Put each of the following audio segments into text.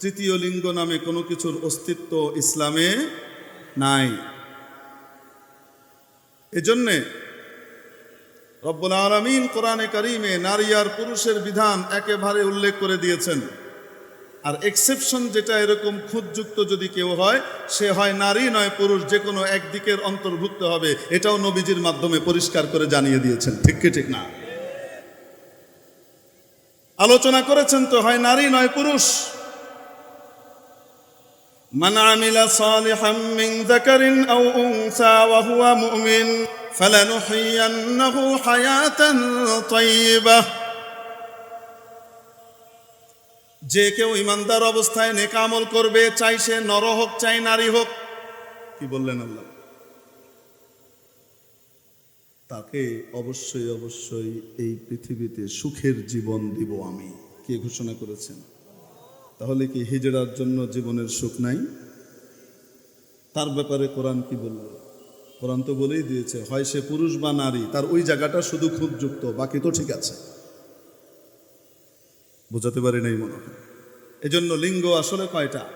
তৃতীয় লিঙ্গ নামে কোনো কিছুর অস্তিত্ব ইসলামে নাই। এজন্যে রব্বুল আলমিন কোরআনে কারিমে নারী আর পুরুষের বিধান একেবারে উল্লেখ করে দিয়েছেন। আর এক্সেপশন যেটা এরকম খুঁতযুক্ত যদি কেউ হয়, সে হয় নারী নয় পুরুষ, যে কোনো একদিকের অন্তর্ভুক্ত হবে, এটাও নবীজির মাধ্যমে পরিষ্কার করে জানিয়ে দিয়েছেন। ঠিক কি, ঠিক না? আলোচনা করেছেন তো, হয় নারী নয় পুরুষ। من عمل صالحا من ذكر أو أنثى وهو مؤمن فلنحيينه حياة طيبة যে কেউ ইমানদার অবস্থায় নেকামল করবে চাই সে নর হোক চাই নারী হোক কি বললেন আল্লাহ তাকে অবশ্যই অবশ্যই এই পৃথিবীতে সুখের জীবন দিব আমি কে ঘোষণা করেছেন তাহলে কি হিজড়ার জন্য জীবনের সুখ নাই? তার ব্যাপারে কোরআন কি বলল? কোরআন তো বলেই দিয়েছে, হয় সে পুরুষ বা নারী, তার ওই জায়গাটা শুধু খুব যুক্ত, বাকি তো ঠিক আছে। বোঝাতে পারি নাই মনে হয়। এজন্য লিঙ্গ আসলে কয়টা?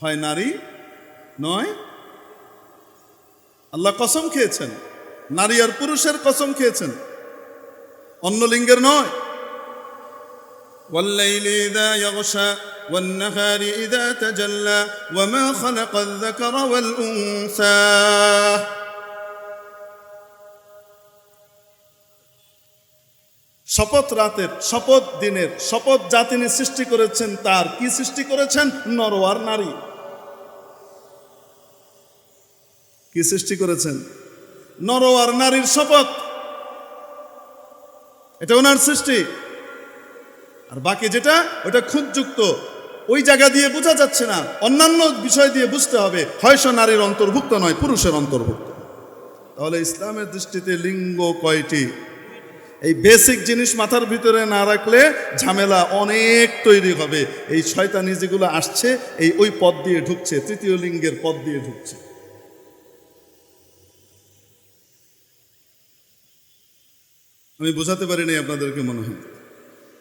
হয় নারী, নয়? আল্লাহ কসম খেয়েছেন। নারী আর পুরুষের কসম খেয়েছেন। অন্য লিঙ্গের নয়? والليل إذا يغشى والنهار إذا تجلى وما خلق الذكر والأنثى শপথ রাতের শপথ দিনের শপথ যা তিনি সৃষ্টি করেছেন তার কি সৃষ্টি করেছেন নর আর নারী কি সৃষ্টি করেছেন নর আর নারীর শপথ এটা ওনার সৃষ্টি আর বাকি যেটা, ওটা খুঁতযুক্ত। ওই জায়গা দিয়ে বোঝা যাচ্ছে না, অন্যান্য বিষয় দিয়ে বুঝতে হবে হয় সে নারীর অন্তর্ভুক্ত নয়, পুরুষের অন্তর্ভুক্ত। তাহলে ইসলামের দৃষ্টিতে লিঙ্গ কয়টি? এই বেসিক জিনিস মাথার ভিতরে না রাখলে ঝামেলা অনেক তৈরি হবে। এই শয়তানি যেগুলো আসছে, এই ওই পথ দিয়ে ঢুকছে, তৃতীয় লিঙ্গের পথ দিয়ে ঢুকছে। আমি বোঝাতে পারিনি আপনাদেরকে মনে হয়?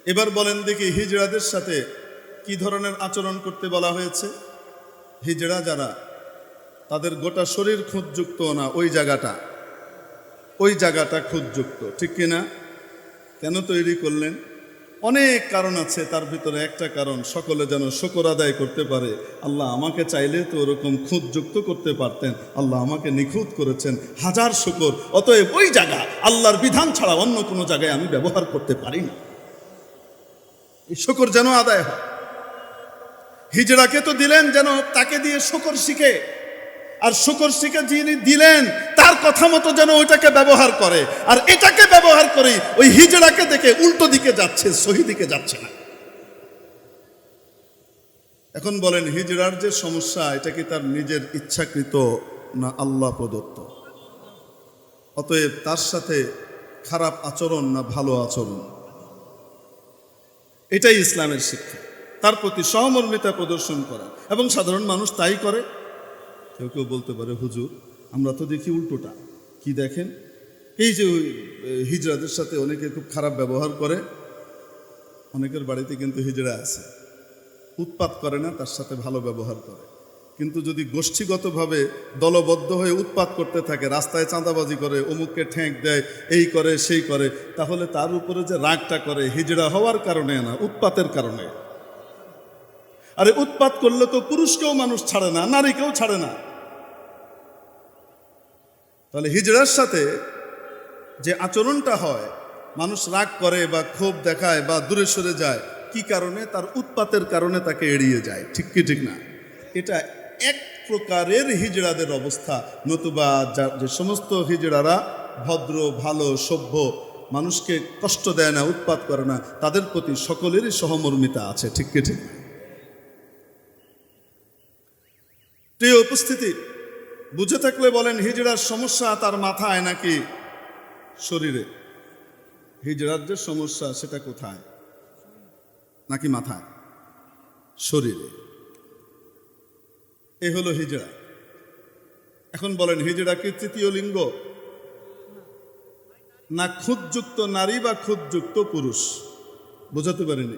এবার বলেন দেখি হিজড়াদের সাথে কি ধরনের আচরণ করতে বলা হয়েছে? হিজড়া যারা, তাদের গোটা শরীর খুঁতযুক্ত না, ওই জায়গাটা? ওই জায়গাটা খুঁতযুক্ত ঠিক কিনা? কেন তৈরি করলেন? অনেক কারণ আছে, তার ভিতরে একটা কারণ, সকলে যেন শকর আদায় করতে পারে। আল্লাহ আমাকে চাইলে তো ওরকম খুঁতযুক্ত করতে পারতেন। আল্লাহ আমাকে নিখুঁত করেছেন, হাজার শকর, অতএব ওই জায়গা আল্লাহর বিধান ছাড়া অন্য কোনো জায়গায় আমি ব্যবহার করতে পারি না। এই শকর যেন আদায় হয়। হিজড়াকে তো দিলেন যেন তাকে দিয়ে শকর শিখে। আর শকর শিখে যিনি দিলেন, তার কথা মতো যেন ওইটাকে ব্যবহার করে। আর এটাকে ব্যবহার করে ওই হিজড়াকে দেখে উল্টো দিকে যাচ্ছে, সহি দিকে যাচ্ছে না। এখন বলেন, হিজড়ার যে সমস্যা, এটা কি তার নিজের ইচ্ছাকৃত না আল্লাহ প্রদত্ত? অতএব তার সাথে খারাপ আচরণ না ভালো আচরণ? এটাই ইসলামের শিক্ষা। তার প্রতি সহমর্মিতা প্রদর্শন করা। এবং সাধারণ মানুষ তাই করে। কেউ কেউ বলতে পারে, হুজুর, আমরা তো দেখি উল্টোটা। কি দেখেন? এই যে হিজড়াদের সাথে অনেকে খুব খারাপ ব্যবহার করে। অনেকের বাড়িতে কিন্তু হিজড়া আছে। উৎপাত করে না, তার সাথে ভালো ব্যবহার করে। কিন্তু যদি গোষ্ঠীগতভাবে দলবদ্ধ হয়ে উৎপাত করতে থাকে, রাস্তায় চাঁদাবাজি করে, অমুককে ঠেক দেয়, এই করে, সেই করে, তাহলে তার উপরে যে রাগটা করে, হিজড়া হওয়ার কারণে না, উৎপাতের কারণে। আরে উৎপাত করলে তো পুরুষকেও মানুষ ছাড়ে না, নারীকেও ছাড়ে না। তাহলে হিজড়ার সাথে যে আচরণটা হয়, মানুষ রাগ করে বা ক্ষোভ দেখায় বা দূরে সরে যায়, কি কারণে? তার উৎপাতের কারণে তাকে এড়িয়ে যায়। ঠিক কি, ঠিক না? এটা এক প্রকারের হিজড়াদের অবস্থা। নতুবা যা- সমস্ত হিজড়ারা ভদ্র, ভালো, সভ্য, মানুষকে কষ্ট দেয় না, উৎপাত করে না, তাদের প্রতি সকলেরই সহমর্মিতা আছে, ঠিক কি, ঠিক? প্রিয় উপস্থিতি, বুঝে থাকলে বলেন, হিজড়ার সমস্যা তার মাথায় নাকি শরীরে? হিজড়ার যে সমস্যা, সেটা কোথায়? নাকি মাথায়? শরীরে। এ হলো হিজড়া। এখন বলেন, হিজড়া কি তৃতীয় লিঙ্গ? না খুদযুক্ত নারী বা খুদযুক্ত পুরুষ? বোঝাতে পারিনি।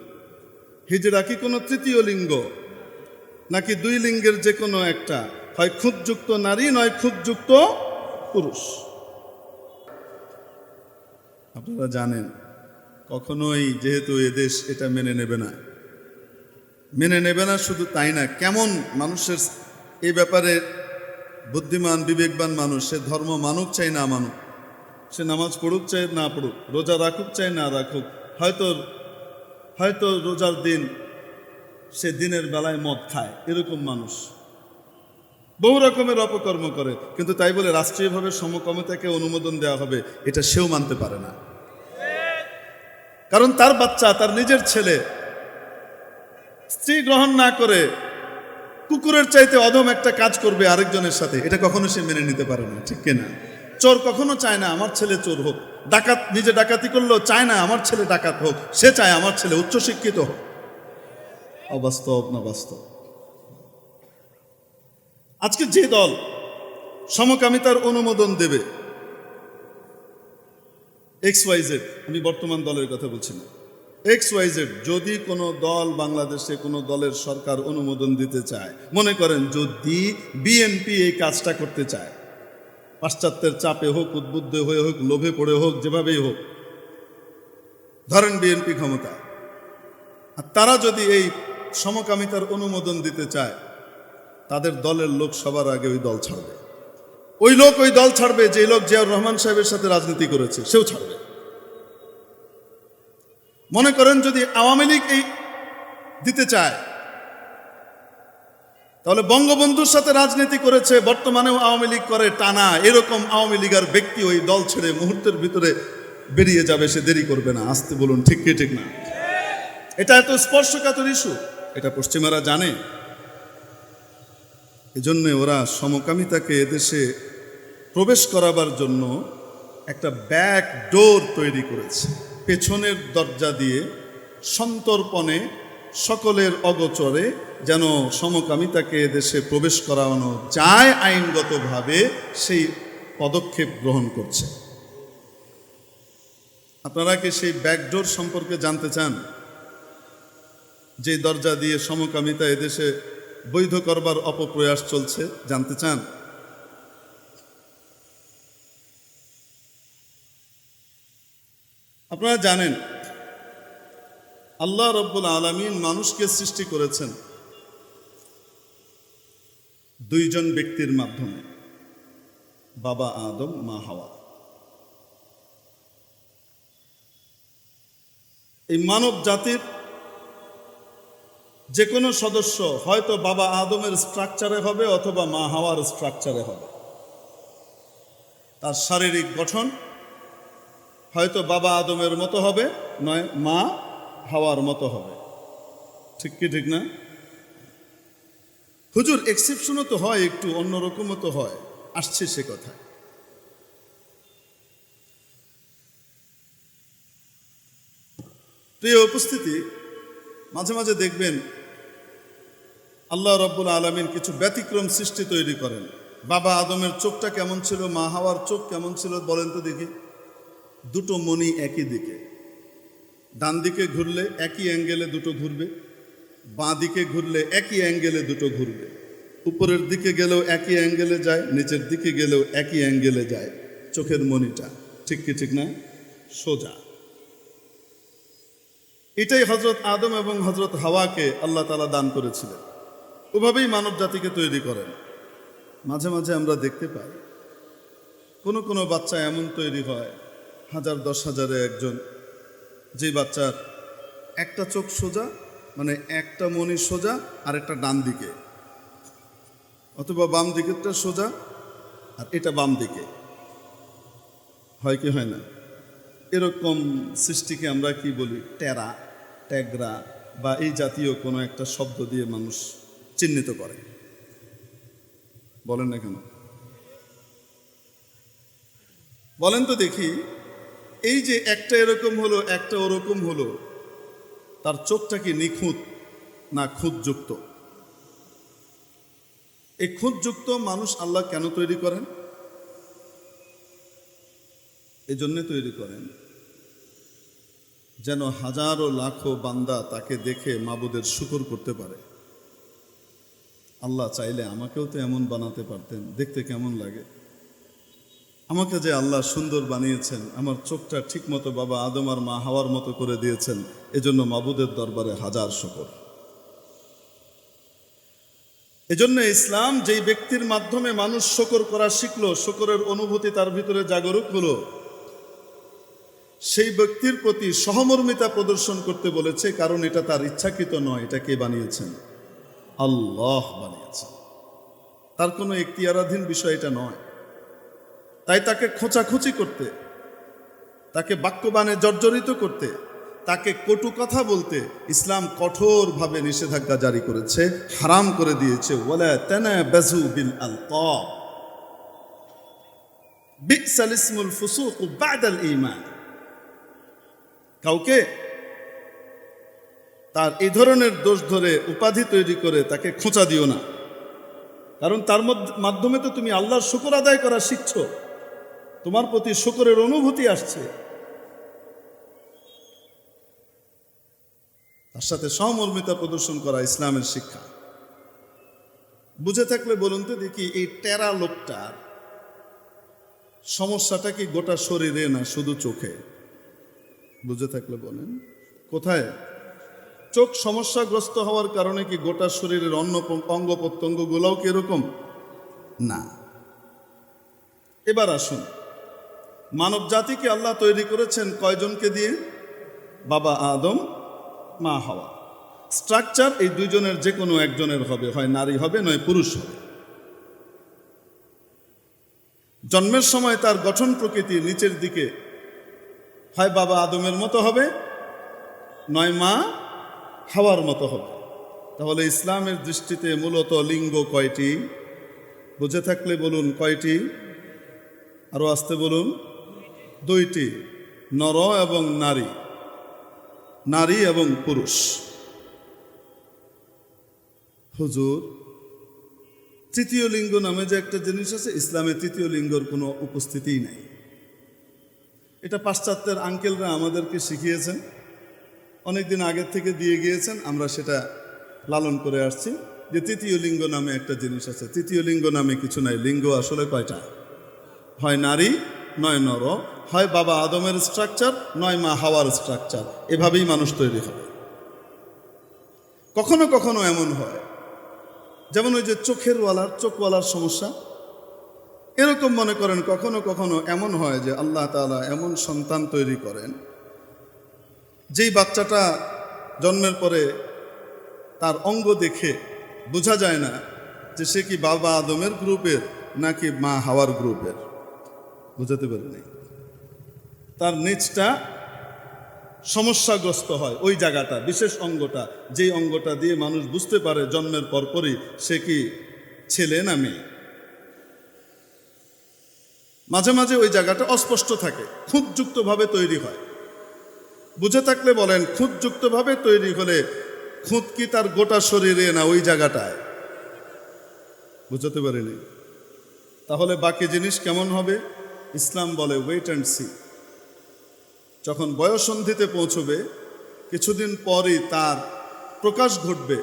হিজড়া কি কোনো তৃতীয় লিঙ্গ? নাকি দুই লিঙ্গের যে কোনো একটা? হয় খুদযুক্ত নারী, নয় খুদযুক্ত পুরুষ। আপনারা জানেন, কখনোই যেহেতু এদেশ এটা মেনে নেবে না। মেনে নেবে না শুধু তাই না, কেমন মানুষের এই ব্যাপারে বুদ্ধিমান, বিবেকবান মানুষ, সে ধর্ম মানুক চাই না মানুক। সে নামাজ পড়ুক চাই না পড়ুক, রোজা রাখুক চাই না রাখুক, হয়তো হয়তো রোজার দিন সে দিনের বেলায় মদ খায়, এরকম মানুষ। বহু রকমের অপকর্ম করে, কিন্তু তাই বলে রাষ্ট্রীয়ভাবে সমকমতাকে অনুমোদন দেওয়া হবে, এটা সেও মানতে পারে না। কারণ তার বাচ্চা, তার নিজের ছেলে, স্ত্রী গ্রহণ না করে কুকুরের চাইতে অধম একটা কাজ করবে আরেকজনের সাথে, এটা কখনো সে মেনে নিতে পারে না, ঠিক কিনা? চোর কখনো চায় না, আমার ছেলে চোর হোক। ডাকাত, নিজে ডাকাতি করলেও চায় না, আমার ছেলে ডাকাত হোক। সে চায় আমার ছেলে উচ্চশিক্ষিত হোক। অবাস্তব না বাস্তব? আজকে যে দল সমকামিতার অনুমোদন দেবে, এক্স ওয়াইজেড আমি বর্তমান দলের কথা বলছি না। এক্স ওয়াইজেড যদি কোনো দল বাংলাদেশে কোনো দলের সরকার অনুমোদন দিতে চায়, মনে করেন যদি বিএনপি এই কাজটা করতে চায়, পাশ্চাত্যের চাপে হোক, উদ্বুদ্ধ হয়ে হোক, লোভে পড়ে হোক, যেভাবেই হোক, ধরেন বিএনপি ক্ষমতা, আর তারা যদি এই সমকামিতার অনুমোদন দিতে চায়, তাদের দলের লোক সবার আগে ওই দল ছাড়বে। ওই লোক ওই দল ছাড়বে যে লোক জিয়াউর রহমান সাহেবের সাথে রাজনীতি করেছে, সেও ছাড়বে। মনে করেন যদি আওয়ামী লীগ এই দিতে চায়, তাহলে বঙ্গবন্ধুর সাথে রাজনীতি করেছে, বর্তমানেও আওয়ামী লীগ করে টানা, এরকম আওয়ামী লীগের ব্যক্তি ওই দল ছেড়ে মুহূর্তের ভিতরে বেরিয়ে যাবে, সে দেরি করবে না, আসতে বলুন, ঠিক কি, ঠিক না? এটা এত স্পর্শকাতর ইস্যু, এটা পশ্চিমারা জানে। এজন্য ওরা সমকামিতাকে এদেশে প্রবেশ করাবার জন্য একটা ব্যাক ডোর তৈরি করেছে। পেছনের দরজা দিয়ে সন্তর্পণে সকলের অগোচরে যেন সমকামিতাকে দেশে প্রবেশ করানো যায় আইনগতভাবে, সেই পদক্ষেপ গ্রহণ করছে। আপনারা কি সেই ব্যাকডোর সম্পর্কে জানতে চান? যে দরজা দিয়ে সমকামিতা এদেশে বৈধ করবার অপপ্রয়াস চলছে, জানতে চান? আপনারা জানেন, আল্লাহ রব্বুল আলমিন মানুষকে সৃষ্টি করেছেন দুইজন ব্যক্তির মাধ্যমে। বাবা আদম, মা হাওয়া। এই মানব জাতির যে কোনো সদস্য হয়তো বাবা আদমের স্ট্রাকচারে হবে অথবা মা হাওয়ার স্ট্রাকচারে হবে। তার শারীরিক গঠন হয়তো বাবা আদমের মতো হবে, নয়, মা হাওয়ার মতো হবে। ঠিক কি, ঠিক না? হুজুর এক্সেপশনও তো হয়, একটু অন্যরকমও তো হয়। আসছে সে কথা। প্রিয় উপস্থিতি, মাঝে মাঝে দেখবেন আল্লাহ রব্বুল আলমিন কিছু ব্যতিক্রম সৃষ্টি তৈরি করেন। বাবা আদমের চোখটা কেমন ছিল, মা হাওয়ার চোখ কেমন ছিল, বলেন তো দেখি। দুটো মণি একই দিকে। ডান দিকে ঘুরলে একই অ্যাঙ্গেলে দুটো ঘুরবে, বাঁ দিকে ঘুরলে একই অ্যাঙ্গেলে দুটো ঘুরবে। উপরের দিকে গেলেও একই অ্যাঙ্গেলে যায়, নিচের দিকে গেলেও একই অ্যাঙ্গেলে যায়। চোখের মণিটা, ঠিক কি ঠিক না? সোজা। এটাই হজরত আদম এবং হজরত হাওয়াকে আল্লাহ তালা দান করেছিলেন। ওভাবেই মানব জাতিকে তৈরি করেন। মাঝে মাঝে আমরা দেখতে পাই, কোনো কোনো বাচ্চা এমন তৈরি হয় হাজার, দশ হাজারে একজন। যে বাচ্চার একটা চোখ সোজা মানে একটা মনি সোজা আর একটা ডান দিকে। অথবা বাম দিকেরটা সোজা আর এটা বাম দিকে। হয় কি হয় না? এরকম সৃষ্টিকে আমরা কি বলি? টেরা ট্যাগরা বা এই জাতীয় কোনো একটা শব্দ দিয়ে মানুষ চিহ্নিত করে। বলেন না কেন? বলেন তো দেখি। এই যে একটা এরকম হলো, একটা ওরকম হলো, তার চোখটা কি নিখুঁত না খুঁতযুক্ত? এই খুঁতযুক্ত মানুষ আল্লাহ কেন তৈরি করেন? এই জন্যে তৈরি করেন। যেন হাজারো লাখো বান্দা তাকে দেখে মাবুদের শুকর করতে পারে। আল্লাহ চাইলে আমাকেও তো এমন বানাতে পারতেন, দেখতে কেমন লাগে। আমাকে যে আল্লাহ সুন্দর বানিয়েছেন, আমার চোখটা ঠিকমতো বাবা আদম আর মা হাওয়ার মতো করে দিয়েছেন, এজন্য মাবুদের দরবারে হাজার শকর। এজন্য ইসলাম যেই ব্যক্তির মাধ্যমে মানুষ শকর করা শিখলো, শকরের অনুভূতি তার ভিতরে জাগরুক হলো, সেই ব্যক্তির প্রতি সহমর্মিতা প্রদর্শন করতে বলেছে, কারণ এটা তার ইচ্ছাকৃত নয়, এটা কে বানিয়েছেন? আল্লাহ বানিয়েছেন। তার কোনো এখতিয়ারাধীন বিষয় এটা নয়। তাই তাকে খোঁচাখুচি করতে, তাকে বাক্যবাণে জর্জরিত করতে, তাকে কটু কথা বলতে ইসলাম কঠোরভাবে নিষেধাজ্ঞা জারি করেছে, হারাম করে দিয়েছে। ওয়ালা তানাবাজু বিল আলকাব বিসাল ইসমুল ফুসুক ঈমান। কাউকে তার এই ধরনের দোষ ধরে উপাধি তৈরি করে তাকে খোঁচা দিও না। কারণ তার মাধ্যমে তো তুমি আল্লাহর শুকর আদায় করা শিখছ। তোমার প্রতি শুকরের অনুভূতি আসছে। তার সাথে সহমর্মিতা প্রদর্শন করা ইসলামের শিক্ষা। বুঝে থাকলে বলুন তো দেখি এই টেরা লোকটার সমস্যাটা কি গোটা শরীরে না শুধু চোখে? বুঝে থাকলে বলেন। কোথায়? চোখ সমস্যাগ্রস্ত হওয়ার কারণে কি গোটা শরীরের অন্য অঙ্গ প্রত্যঙ্গগুলোও কি এরকম? না। এবার আসুন। মানব জাতিকে আল্লাহ তৈরি করেছেন কয়জনকে দিয়ে? বাবা আদম, মা হাওয়া। স্ট্রাকচার এই দুইজনের যে কোনো একজনের হবে, হয় নারী হবে, নয় পুরুষ হবে। জন্মের সময় তার গঠন প্রকৃতি নিচের দিকে। হয় বাবা আদমের মতো হবে, নয় মা হাওয়ার মতো হবে। তাহলে ইসলামের দৃষ্টিতে মূলত লিঙ্গ কয়টি? বুঝে থাকলে বলুন কয়টি? আরও আসতে বলুন। দুইটি, নর এবং নারী। নারী এবং পুরুষ। হুজুর, তৃতীয় লিঙ্গ নামে যে একটা জিনিস আছে, ইসলামে তৃতীয় লিঙ্গর কোনো উপস্থিতিই নাই। এটা পাশ্চাত্যের আঙ্কেলরা আমাদেরকে শিখিয়েছেন। অনেক দিন আগের থেকে দিয়ে গিয়েছেন, আমরা সেটা লালন করে আসছি যে তৃতীয় লিঙ্গ নামে একটা জিনিস আছে। তৃতীয় লিঙ্গ নামে কিছু নাই, লিঙ্গ আসলে কয়টা? হয় নারী নয় নর, হয় বাবা আদমের স্ট্রাকচার নয় মা হাওয়ার স্ট্রাকচার এভাবেই মানুষ তৈরি হবে কখনো কখনো এমন হয়। যেমন ওই যে চোখের ওয়ালার চোখওয়ালার সমস্যা। এরকম মনে করেন, কখনো কখনো এমন হয় যে আল্লাহ তাআলা এমন সন্তান তৈরি করেন, যেই বাচ্চাটা জন্মের পরে তার অঙ্গ দেখে বোঝা যায় না যে সে কি বাবা আদমের গ্রুপের নাকি মা হাওয়ার গ্রুপের বুঝাতে পারিনি তার নিচটা সমস্যাগ্রস্ত হয় ওই জায়গাটা, বিশেষ অঙ্গটা। যেই অঙ্গটা দিয়ে মানুষ বুঝতে পারে জন্মের পরপরই সে কি ছেলে না মেয়ে। মাঝে মাঝে ওই জায়গাটা অস্পষ্ট থাকে খুঁতযুক্তভাবে তৈরি হয়। বুঝে থাকলে বলেন খুঁতযুক্তভাবে তৈরি হলে খুঁত কি তার গোটা শরীরে না ওই জায়গাটায়? বুঝতে পারিনি। তাহলে বাকি জিনিস কেমন হবে? ইসলাম বলে ওয়েট অ্যান্ড সি যখন বয়সন্ধিতে পৌঁছবে, কিছুদিন পরই তার প্রকাশ ঘটবে।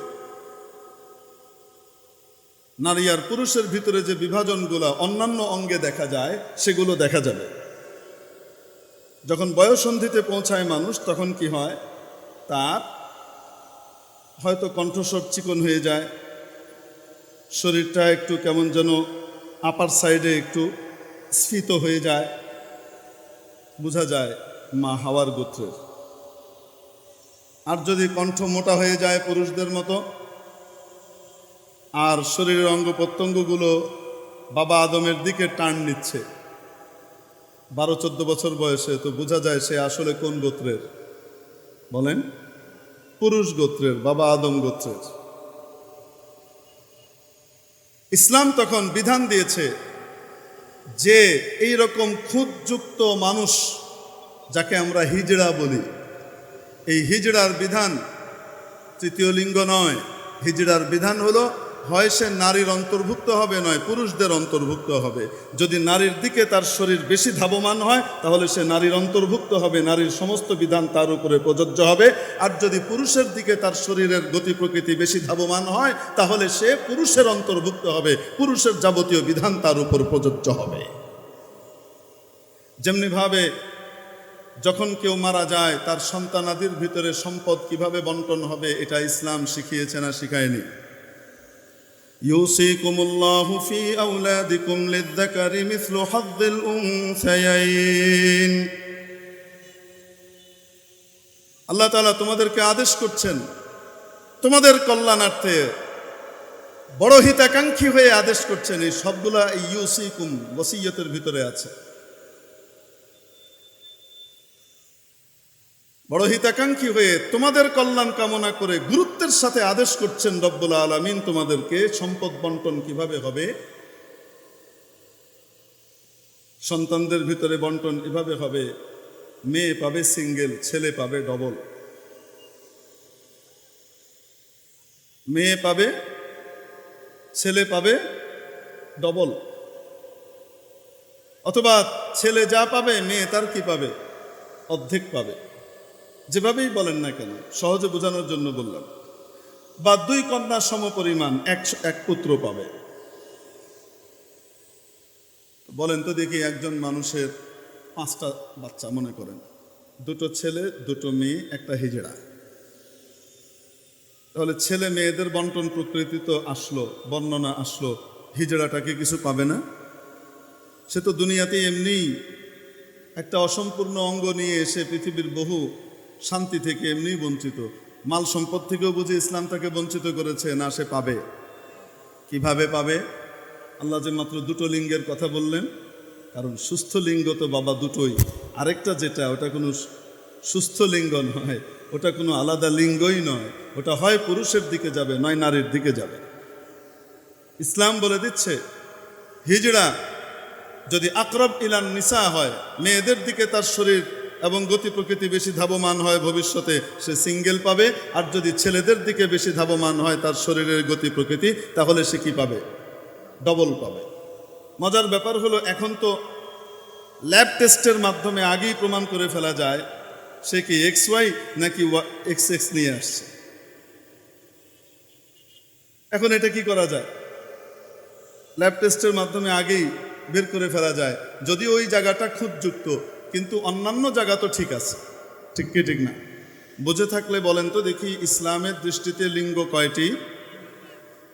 নারী আর পুরুষের ভিতরে যে বিভাজনগুলো অন্যান্য অঙ্গে দেখা যায়, সেগুলো দেখা যাবে। যখন বয়সন্ধিতে পৌঁছায় মানুষ, তখন কি হয়? তার হয়তো কণ্ঠস্বর চিকন হয়ে যায়, শরীরটা একটু কেমন যেন আপার সাইডে একটু স্ফীত হয়ে যায়। বোঝা যায় মা হাওয়ার গোত্রের। আর যদি কণ্ঠ মোটা হয়ে যায় পুরুষদের মতো, আর শরীরের অঙ্গ প্রত্যঙ্গগুলো বাবা আদমের দিকে টান নিচ্ছে, বারো চোদ্দ বছর বয়সে, তো বোঝা যায় সে আসলে কোন গোত্রের? বলেন, পুরুষ গোত্রের, বাবা আদম গোত্রের। ইসলাম তখন বিধান দিয়েছে যে এই রকম খুঁতযুক্ত মানুষ যাকে আমরা হিজড়া বলি। এই হিজড়ার বিধান তৃতীয় লিঙ্গ নয়। হিজড়ার বিধান হলো হয় সে নারীর অন্তর্ভুক্ত হবে নয়, পুরুষদের অন্তর্ভুক্ত হবে। যদি নারীর দিকে তার শরীর বেশি ধাবমান হয়, তাহলে সে নারীর অন্তর্ভুক্ত হবে, নারীর সমস্ত বিধান তার উপরে প্রযোজ্য হবে। আর যদি পুরুষের দিকে তার শরীরের গতি প্রকৃতি বেশি ধাবমান হয়, তাহলে সে পুরুষের অন্তর্ভুক্ত হবে, পুরুষের যাবতীয় বিধান তার উপর প্রযোজ্য হবে। যেমনিভাবে যখন কেউ মারা যায়, তার সন্তানাদির ভিতরে সম্পদ কীভাবে বন্টন হবে, এটা ইসলাম শিখিয়েছে না শিখায়নি। يوصيكم الله في أولادكم للذكر مثل حظ الأنثيين আল্লাহ তাআলা তোমাদেরকে আদেশ করছেন তোমাদের কল্যাণার্থে বড় হিতাকাঙ্ক্ষী হয়ে আদেশ করছেন এই সবগুলা এই ইউসিকুম ওসিয়তের ভিতরে আছে বড় হিতাকাঙ্ক্ষী হয়ে তোমাদের কল্যাণ কামনা করে গুরুত্বের সাথে আদেশ করছেন রব্বুল আলমিন, তোমাদেরকে সম্পদ বন্টন কীভাবে হবে? সন্তানদের ভিতরে বন্টন এভাবে হবে, মেয়ে পাবে সিঙ্গেল, ছেলে পাবে ডবল। মেয়ে পাবে, ছেলে পাবে ডবল। অথবা ছেলে যা পাবে, মেয়ে তার কি পাবে? অর্ধেক পাবে। যেভাবেই বলেন না কেন, সহজে বোঝানোর জন্য বললাম। বা দুই কন্যা সমপরিমাণ এক এক পুত্র পাবে। বলেন তো দেখি একজন মানুষের পাঁচটা বাচ্চা মনে করেন। দুটো ছেলে, দুটো মেয়ে, একটা হিজড়া। তাহলে ছেলে মেয়েদের বন্টন প্রকৃতি তো আসলো, বর্ণনা আসলো, হিজড়াটাকে কিছু পাবে না? সে তো দুনিয়াতে এমনিই একটা অসম্পূর্ণ অঙ্গ নিয়ে এসে পৃথিবীর বহু শান্তি থেকে এমনি বঞ্চিত। মাল সম্পদ থেকেও বুঝি ইসলাম তাকে বঞ্চিত করেছে, না সে পাবে। কীভাবে পাবে? আল্লাহ যে মাত্র দুটো লিঙ্গের কথা বললেন, কারণ সুস্থ লিঙ্গ তো বাবা দুটোই। আরেকটা যেটা, ওটা কোনো সুস্থ লিঙ্গ নয়, ওটা কোনো আলাদা লিঙ্গই নয়। ওটা হয় পুরুষের দিকে যাবে, নয় নারীর দিকে যাবে। ইসলাম বলে দিচ্ছে, হিজড়া যদি আকরব ইলান নিসা হয়, মেয়েদের দিকে তার শরীর এবং গতি প্রকৃতি বেশি ধাবমান হয় ভবিষ্যতে সে সিঙ্গেল পাবে। আর যদি ছেলেদের দিকে বেশি ধাবমান হয় তার শরীরের গতি প্রকৃতি, তাহলে সে কি পাবে? ডবল পাবে। মজার ব্যাপার হলো, এখন তো ল্যাব টেস্টের মাধ্যমে আগেই প্রমাণ করে ফেলা যায়, সে কি এক্স ওয়াই নাকি এক্স এক্স নিয়ে আসছে। এখন এটা কি করা যায়? ল্যাব টেস্টের মাধ্যমে আগেই বের করে ফেলা যায়। যদি ওই জায়গাটা খুঁতযুক্ত কিন্তু অন্যান্য জায়গা তো ঠিক আছে। ঠিক কি, ঠিক না? বুঝে থাকলে বলেন তো দেখি ইসলামের দৃষ্টিতে লিঙ্গ কয়টি?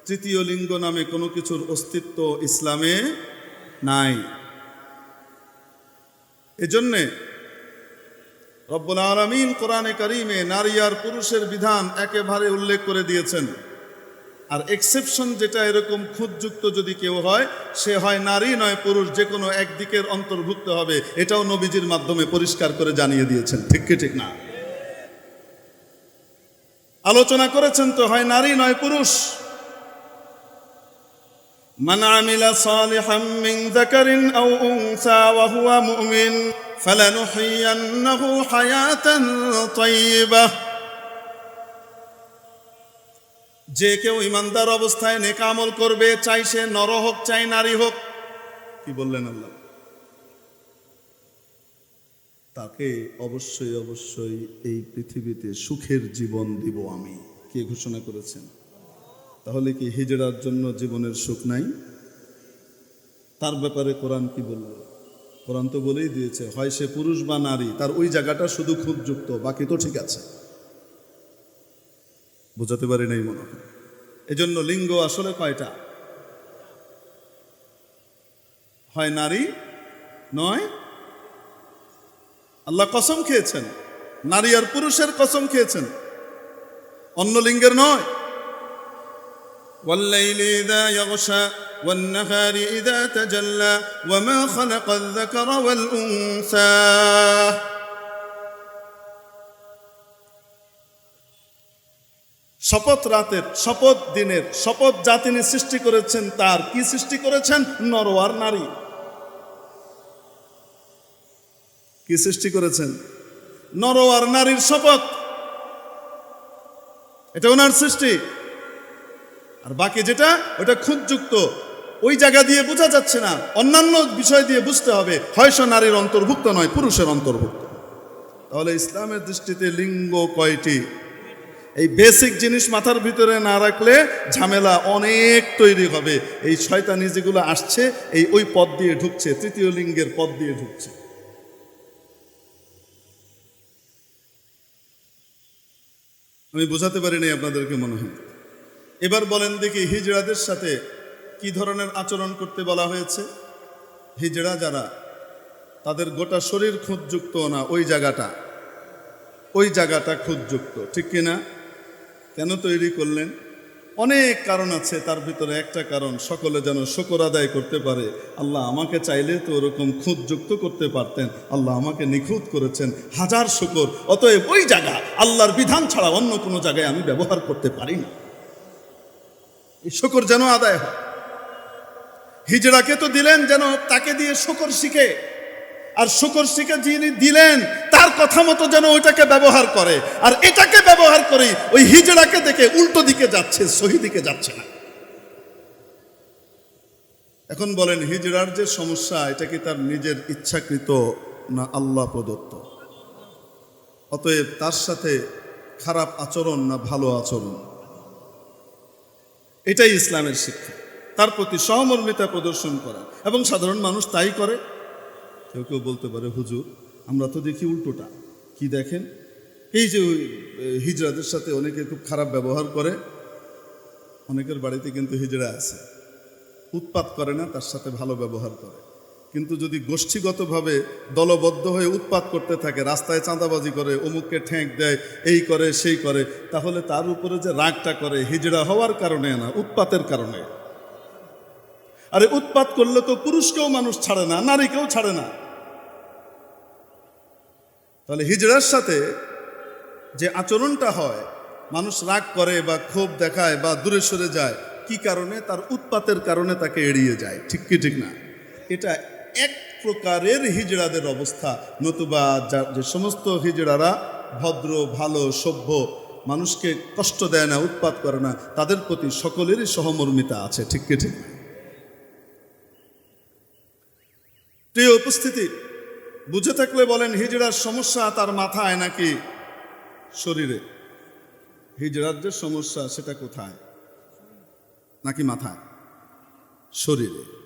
তৃতীয় লিঙ্গ নামে কোনো কিছুর অস্তিত্ব ইসলামে নাই। এজন্যে রব্বুল আলমিন কোরআনে করিমে নারী আর পুরুষের বিধান একেবারে উল্লেখ করে দিয়েছেন। আর এক্সেপশন যেটা এরকম খুঁতযুক্ত যদি কেউ হয় সে হয় নারী নয় পুরুষ যে কোনো একদিকের অন্তর্ভুক্ত হবে এটাও নবীজির মাধ্যমে পরিষ্কার করে জানিয়ে দিয়েছেন ঠিক কি ঠিক না আলোচনা করেছেন তো হয় নারী নয় পুরুষ من عمل صالحا من ذكر أو أنثى وهو مؤمن فلنحيينه حياة طيبة যে কেউ ইমানদার অবস্থায় নেকামল করবে, চাই সে নর হোক, চাই নারী হোক। কি বললেন আল্লাহ? তাকে অবশ্যই অবশ্যই এই পৃথিবীতে সুখের জীবন দিব আমি। কে ঘোষণা করেছেন? তাহলে কি হিজড়ার জন্য জীবনের সুখ নাই? তার ব্যাপারে কোরআন কি বলল? কোরআন তো বলেই দিয়েছে, হয় সে পুরুষ বা নারী, তার ওই জায়গাটা শুধু খুব যুক্ত, বাকি তো ঠিক আছে। বোঝাতে পারি নাই মনে হয় এজন্য লিঙ্গ আসলে কয়টা হয় নারী নয় আল্লাহ কসম খেয়েছেন নারী আর পুরুষের কসম খেয়েছেন অন্য লিঙ্গের নয় والليل إذا يغشى والنهار إذا تجلى وما خلق الذكر والأنثى শপথ রাতের, শপথ দিনের, শপথ যা তিনি সৃষ্টি করেছেন তার। কি সৃষ্টি করেছেন? নর আর নারী। কি সৃষ্টি করেছেন? নর আর নারীর শপথ। এটা ওনার সৃষ্টি। আর বাকি যেটা, ওটা খুঁতযুক্ত। ওই জায়গা দিয়ে বোঝা যাচ্ছে না। অন্যান্য বিষয় দিয়ে বুঝতে হবে। হয় সে নারীর অন্তর্ভুক্ত নয়, পুরুষের অন্তর্ভুক্ত। তাহলে ইসলামের দৃষ্টিতে লিঙ্গ কয়টি? এই বেসিক জিনিস মাথার ভিতরে না রাখলে ঝামেলা অনেক তৈরি হবে। এই শয়তানি যেগুলো আসছে, এই ওই পথ দিয়ে ঢুকছে, তৃতীয় লিঙ্গের পথ দিয়ে ঢুকছে। আমি বোঝাতে পারিনি আপনাদেরকে মনে হয়। এবার বলেন দেখি হিজড়াদের সাথে কি ধরনের আচরণ করতে বলা হয়েছে। হিজড়া যারা, তাদের গোটা শরীর খুঁতযুক্ত না, ওই জায়গাটা ওই জায়গাটা খুঁতযুক্ত ঠিক কিনা? কেন তৈরি করলেন? অনেক কারণ আছে, তার ভিতরে একটা কারণ, সকলে যেন শকর আদায় করতে পারে। আল্লাহ আমাকে চাইলে তো ওরকম খুঁত যুক্ত করতে পারতেন। আল্লাহ আমাকে নিখুঁত করেছেন, হাজার শকর। অতএব ওই জায়গা, আল্লাহর বিধান ছাড়া অন্য কোনো জায়গায় আমি ব্যবহার করতে পারি না। এই শকর যেন আদায় হয়। হিজড়াকে তো দিলেন যেন তাকে দিয়ে শকর শিখে। আর শুকর শিখে যিনি দিলেন তার কথা মতো যেন ওইটাকে ব্যবহার করে। আর এটাকে ব্যবহার করে ওই হিজড়াকে দেখে উল্টো দিকে যাচ্ছে, সহি দিকে যাচ্ছে না। এখন বলেন, হিজড়ার যে সমস্যা, এটা কি তার নিজের ইচ্ছাকৃত না আল্লাহ প্রদত্ত? অতএব তার সাথে খারাপ আচরণ না ভালো আচরণ? এটাই ইসলামের শিক্ষা। তার প্রতি সহমর্মিতা প্রদর্শন করা। এবং সাধারণ মানুষ তাই করে। কেউ কেউ বলতে পারে, হুজুর আমরা তো দেখি উল্টোটা। কি দেখেন? এই যে হিজড়াদের সাথে অনেকে খুব খারাপ ব্যবহার করে। অনেকের বাড়িতে কিন্তু হিজড়া আছে। উৎপাত করে না, তার সাথে ভালো ব্যবহার করে। কিন্তু যদি গোষ্ঠীগতভাবে দলবদ্ধ হয়ে উৎপাত করতে থাকে, রাস্তায় চাঁদাবাজি করে, অমুককে ঠেক দেয়, এই করে, সেই করে, তাহলে তার উপরে যে রাগটা করে হিজড়া হওয়ার কারণে না, উৎপাতের কারণে। আরে উৎপাত করলে তো পুরুষকেও মানুষ ছাড়ে না, নারীকেও ছাড়ে না। তাহলে হিজড়ার সাথে যে আচরণটা হয়, মানুষ রাগ করে বা ক্ষোভ দেখায় বা দূরে সরে যায়, কি কারণে? তার উৎপাতের কারণে তাকে এড়িয়ে যায়। ঠিক কি, ঠিক না? এটা এক প্রকারের হিজড়াদের অবস্থা। নতুবা যা- সমস্ত হিজড়ারা ভদ্র, ভালো, সভ্য, মানুষকে কষ্ট দেয় না, উৎপাত করে না, তাদের প্রতি সকলেরই সহমর্মিতা আছে। ঠিক কি, ঠিক প্রিয় উপস্থিতি বুঝে থাকলে বলেন, হিজড়ার সমস্যা তার মাথায় নাকি শরীরে? হিজড়ার যে সমস্যা, সেটা কোথায়? নাকি মাথায়? শরীরে।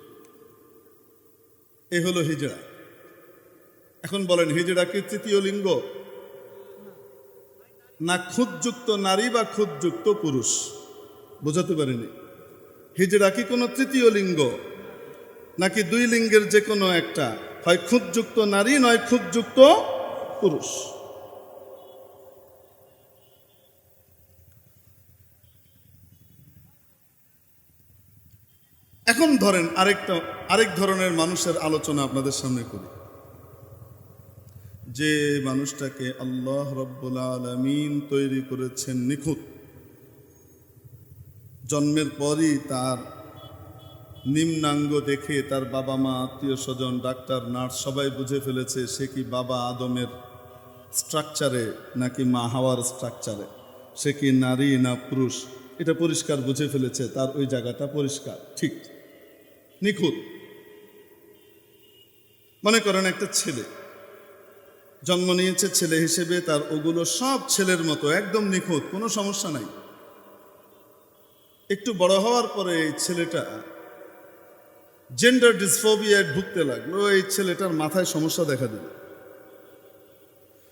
এ হলো হিজড়া। এখন বলেন, হিজড়া কি তৃতীয় লিঙ্গ? না খুদযুক্ত নারী বা খুদযুক্ত পুরুষ? বোঝাতে পারিনি। হিজড়া কি কোনো তৃতীয় লিঙ্গ? নাকি দুই লিঙ্গের যে কোনো একটা? হয় খুদযুক্ত নারী নয় খুদযুক্ত পুরুষ। এখন ধরেন আরেকটা, আরেক ধরনের মানুষের আলোচনা আপনাদের সামনে করি। যে মানুষটাকে আল্লাহ রব্বুল আলমিন তৈরি করেছেন নিখুঁত। জন্মের পরই তার নিম্নাঙ্গ দেখে তার বাবা মা, আত্মীয় স্বজন, ডাক্তার, নার্স সবাই বুঝে ফেলেছে সে কি বাবা আদমের স্ট্রাকচারে নাকি মা হাওয়ার স্ট্রাকচারে। সে কি নারী না পুরুষ? এটা পরিষ্কার বুঝে ফেলেছে, তার ওই জায়গাটা পরিষ্কার, ঠিক। নিখুঁত। মনে করেন একটা ছেলে। জন্ম নিয়েছে ছেলে হিসেবে, তার ওগুলো সব ছেলের মতো, একদম নিখুঁত, কোনো সমস্যা নাই। একটু বড় হওয়ার পরে এই ছেলেটা জেন্ডার ডিসফোবিয়ায় ঢুকতে লাগল। এই ছেলেটার মাথায় সমস্যা দেখা দিল।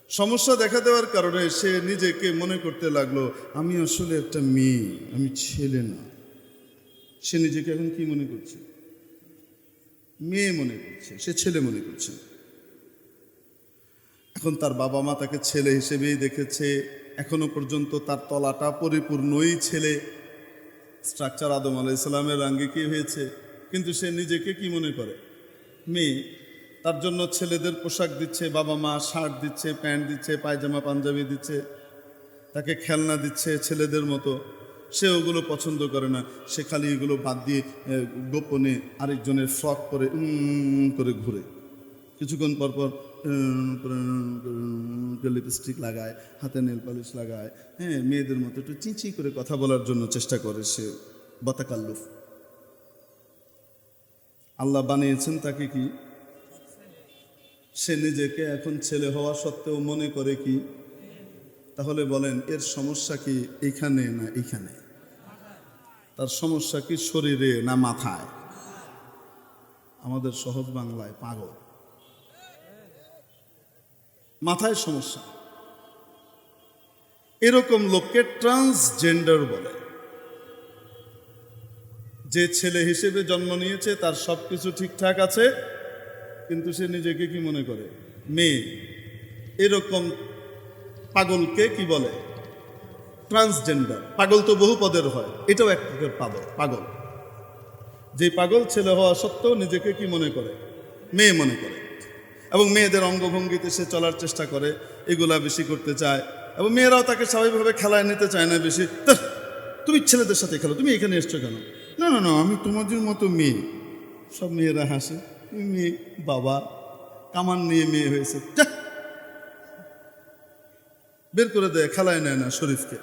সমস্যা দেখা দেওয়ার কারণে সে নিজেকে মনে করতে লাগল, আমি আসলে একটা মেয়ে, আমি ছেলে না। সে নিজেকে এখন কি মনে করছে? মেয়ে মনে করছে, সে ছেলে মনে করছে। এখন তার বাবা মা তাকে ছেলে হিসেবেই দেখেছে। এখনও পর্যন্ত তার তলাটা পরিপূর্ণই ছেলে। স্ট্রাকচার আদম আলাইসাল্লামের রাঙ্গে কি হয়েছে? কিন্তু সে নিজেকে কি মনে করে? মেয়ে তার জন্য ছেলেদের পোশাক দিচ্ছে বাবা মা শার্ট দিচ্ছে প্যান্ট দিচ্ছে পায়জামা পাঞ্জাবি দিচ্ছে তাকে খেলনা দিচ্ছে ছেলেদের মতো। সে ওগুলো পছন্দ করে না। সে খালি এগুলো বাদ দিয়ে গোপনে আরেকজনের ফ্রক করে করে ঘুরে। কিছুক্ষণ পর পর উম করে, উম করে, উম করে লিপস্টিক লাগায় হাতে নেল পালিশ লাগায়। হ্যাঁ মেয়েদের মতো একটু চিঁচি করে কথা বলার জন্য চেষ্টা করে সে বতাকাল্লুফ আল্লাহ বানিয়েছেন তাকে কি? সে নিজেকে এখন ছেলে হওয়া সত্ত্বেও মনে করে কি? তাহলে বলেন, এর সমস্যা কি এখানে না এইখানে তার সমস্যা কি শরীরে না মাথায়? আমাদের সহজ বাংলায় পাগল। মাথায় সমস্যা। এরকম লোককে ট্রান্সজেন্ডার বলে। যে ছেলে হিসেবে জন্ম নিয়েছে, তার সব কিছু ঠিকঠাক আছে, কিন্তু সে নিজেকে কি মনে করে? মেয়ে। এরকম পাগলকে কি বলে? ট্রান্সজেন্ডার। পাগল তো বহু পদের হয়, এটাও এক প্রকার পাগল পাগল। যে পাগল ছেলে হওয়া সত্ত্বেও নিজেকে কি মনে করে? মেয়ে মনে করে। এবং মেয়েদের অঙ্গভঙ্গিতে সে চলার চেষ্টা করে, এগুলা বেশি করতে চায়। এবং মেয়েরাও তাকে স্বাভাবিকভাবে খেলায় নিতে চায় না বেশি। তুমি ছেলেদের সাথে খেলো, তুমি এখানে এসছো কেন? না না না, আমি তোমাদের মতো মেয়ে। সব মেয়েরা হাসে। মেয়ে বাবা, কামান নিয়ে মেয়ে হয়েছে। বের করে দেয়, খেলায় নেয় না শরীফকে।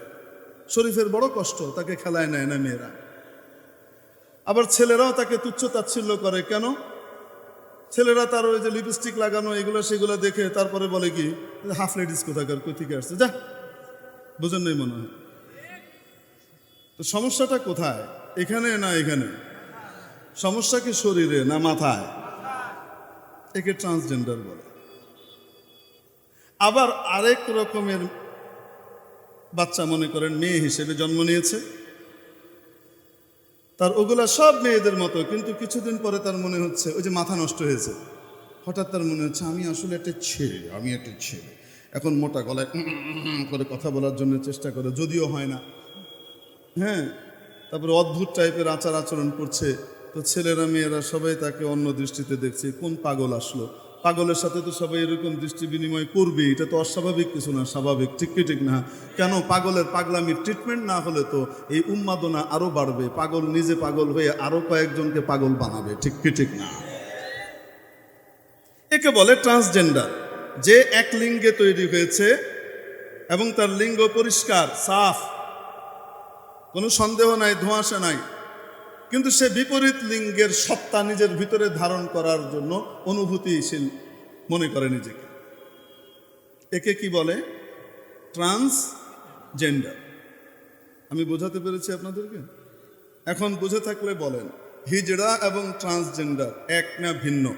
শরীফের বড় কষ্ট, তাকে খেলায় নেয় না মেয়েরা। আবার ছেলেরাও তাকে তুচ্ছ তাচ্ছিল্য করে। কেন? ছেলেরা তার ওই যে লিপস্টিক লাগানো, এগুলো সেগুলো দেখে তারপরে বলে কি হাফ লেডিস কোথাকার, কই থেকে আসছে? যা, বুঝেন নাই মনে হয়। তো সমস্যাটা কোথায়? এখানে না এখানে? সমস্যা কি শরীরে না মাথায়? একে ট্রান্সজেন্ডার বলে। আবার আরেক রকমের বাচ্চা মনে করেন, মেয়ে হিসেবে জন্ম নিয়েছে। তার ওগুলা সব মেয়েদের মতো, কিন্তু কিছুদিন পরে তার মনে হচ্ছে, ওই যে মাথা নষ্ট হয়েছে। হঠাৎ তার মনে হচ্ছে, আমি আসলে একটা ছেলে, আমি একটা ছেলে। এখন মোটা গলায় করে কথা বলার জন্য চেষ্টা করে, যদিও হয় না। হ্যাঁ তারপরে অদ্ভুত টাইপের আচার আচরণ করছে। তো ছেলেরা, মেয়েরা, সবাই তাকে অন্য দৃষ্টিতে দেখছে। কোন পাগল আসলো? পাগলের সাথে তো সবাই এরকম দৃষ্টি বিনিময় করবে। এটা তো অস্বাভাবিক কিছু না, স্বাভাবিক। ঠিক কি, ঠিক না? কেন পাগলের পাগলামির ট্রিটমেন্ট না হলে তো এই উন্মাদনা আরও বাড়বে। পাগল নিজে পাগল হয়ে আরও কয়েকজনকে পাগল বানাবে। ঠিক কি, ঠিক না? একে বলে ট্রান্সজেন্ডার যে এক লিঙ্গে তৈরি হয়েছে এবং তার লিঙ্গ পরিষ্কার, সাফ কোনো সন্দেহ নাই, ধোঁয়াশা নাই। কিন্তু সে বিপরীত লিঙ্গের সত্তা নিজের ভিতরে ধারণ করার জন্য অনুভূতিশীল মনে করে নিজেকে। একে কি বলে? ট্রান্সজেন্ডার। আমি বোঝাতে পেরেছি আপনাদেরকে? এখন বুঝে থাকলে বলেন, হিজড়া এবং ট্রান্সজেন্ডার এক না ভিন্ন?